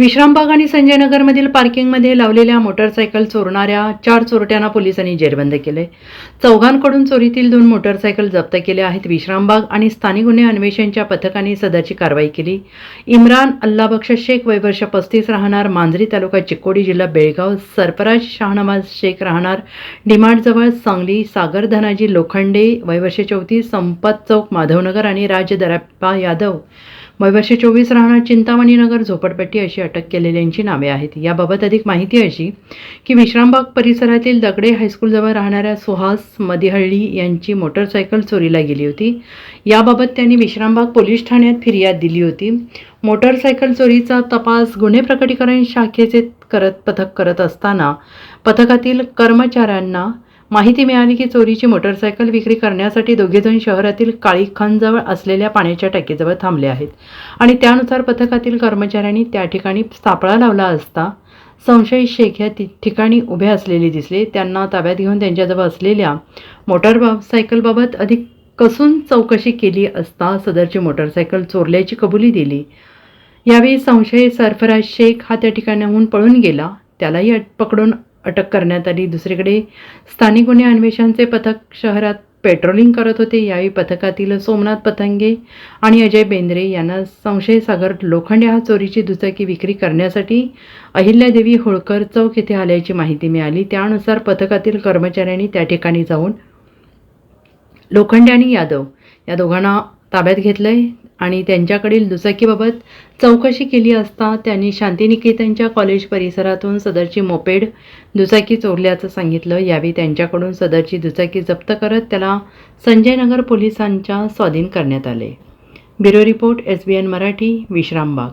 विश्रामबाग आणि संजयनगरमधील पार्किंगमध्ये लावलेल्या मोटरसायकल चोरणाऱ्या चार चोरट्यांना पोलिसांनी जेरबंद केले. चौघांकडून चोरीतील दोन मोटरसायकल जप्त केल्या आहेत. विश्रामबाग आणि स्थानिक गुन्हे अन्वेषणच्या पथकाने सदरची कारवाई केली. इम्रान अल्लाबक्ष शेख वय वर्ष पस्तीस राहणार मांजरी तालुका चिक्कोडी जिल्हा बेळगाव सरफराज शाहनवाज शेख राहणार डिमार्टजवळ सांगली सागर धनाजी लोखंडे वयवर्ष चौतीस संपत चौक माधवनगर आणि राज दराप्पा यादव वयवर्ष चोवीस राहणार चिंतामणी नगर झोपडपट्टी अशी अटक केलेल्यांची नावे आहेत. याबाबत अधिक माहिती अशी की विश्रामबाग परिसरातील दगडे हायस्कूलजवळ राहणाऱ्या सुहास मदिहळ्ळी यांची मोटरसायकल चोरीला गेली होती. याबाबत त्यांनी विश्रामबाग पोलीस ठाण्यात फिर्याद दिली होती. मोटरसायकल चोरीचा तपास गुन्हे प्रकटीकरण शाखेचे करत पथक करत असताना पथकातील कर्मचाऱ्यांना माहिती मिळाली की चोरीची मोटरसायकल विक्री करण्यासाठी दोघेजण शहरातील काळीखानजवळ असलेल्या पाण्याच्या टाकीजवळ थांबले आहेत. आणि त्यानुसार पथकातील कर्मचाऱ्यांनी त्या ठिकाणी सापळा लावला असता संशयित शेख या ति- ठिकाणी उभे असलेले दिसले. त्यांना ताब्यात घेऊन त्यांच्याजवळ असलेल्या मोटार बा- सायकलबाबत अधिक कसून चौकशी केली असता सदरची मोटरसायकल चोरल्याची कबुली दिली. यावेळी संशयित सरफराज शेख हा त्या ठिकाणाहून पळून गेला. त्यालाही पकडून अटक करण्यात आली. दुसरीकडे स्थानिक गुन्हे अन्वेषणचे पथक शहरात पेट्रोलिंग करत होते. यावेळी पथकातील सोमनाथ पतंगे आणि अजय बेंद्रे यांना संशय सागर लोखंडे हा चोरीची दुचाकी विक्री करण्यासाठी अहिल्यादेवी होळकर चौक येथे आल्याची माहिती मिळाली. त्यानुसार पथकातील कर्मचाऱ्यांनी त्या ठिकाणी जाऊन लोखंडे आणि यादव या दोघांना ताब्यात घेतलंय आणि त्यांच्याकडील दुचाकीबाबत चौकशी केली असता त्यांनी शांतिनिकेतनच्या कॉलेज परिसरातून सदरची मोपेड दुचाकी चोरल्याचं सांगितलं. यावेळी त्यांच्याकडून सदरची दुचाकी जप्त करत त्याला संजयनगर पोलिसांच्या स्वाधीन करण्यात आले. Bureau report S B N Marathi Vishrambag.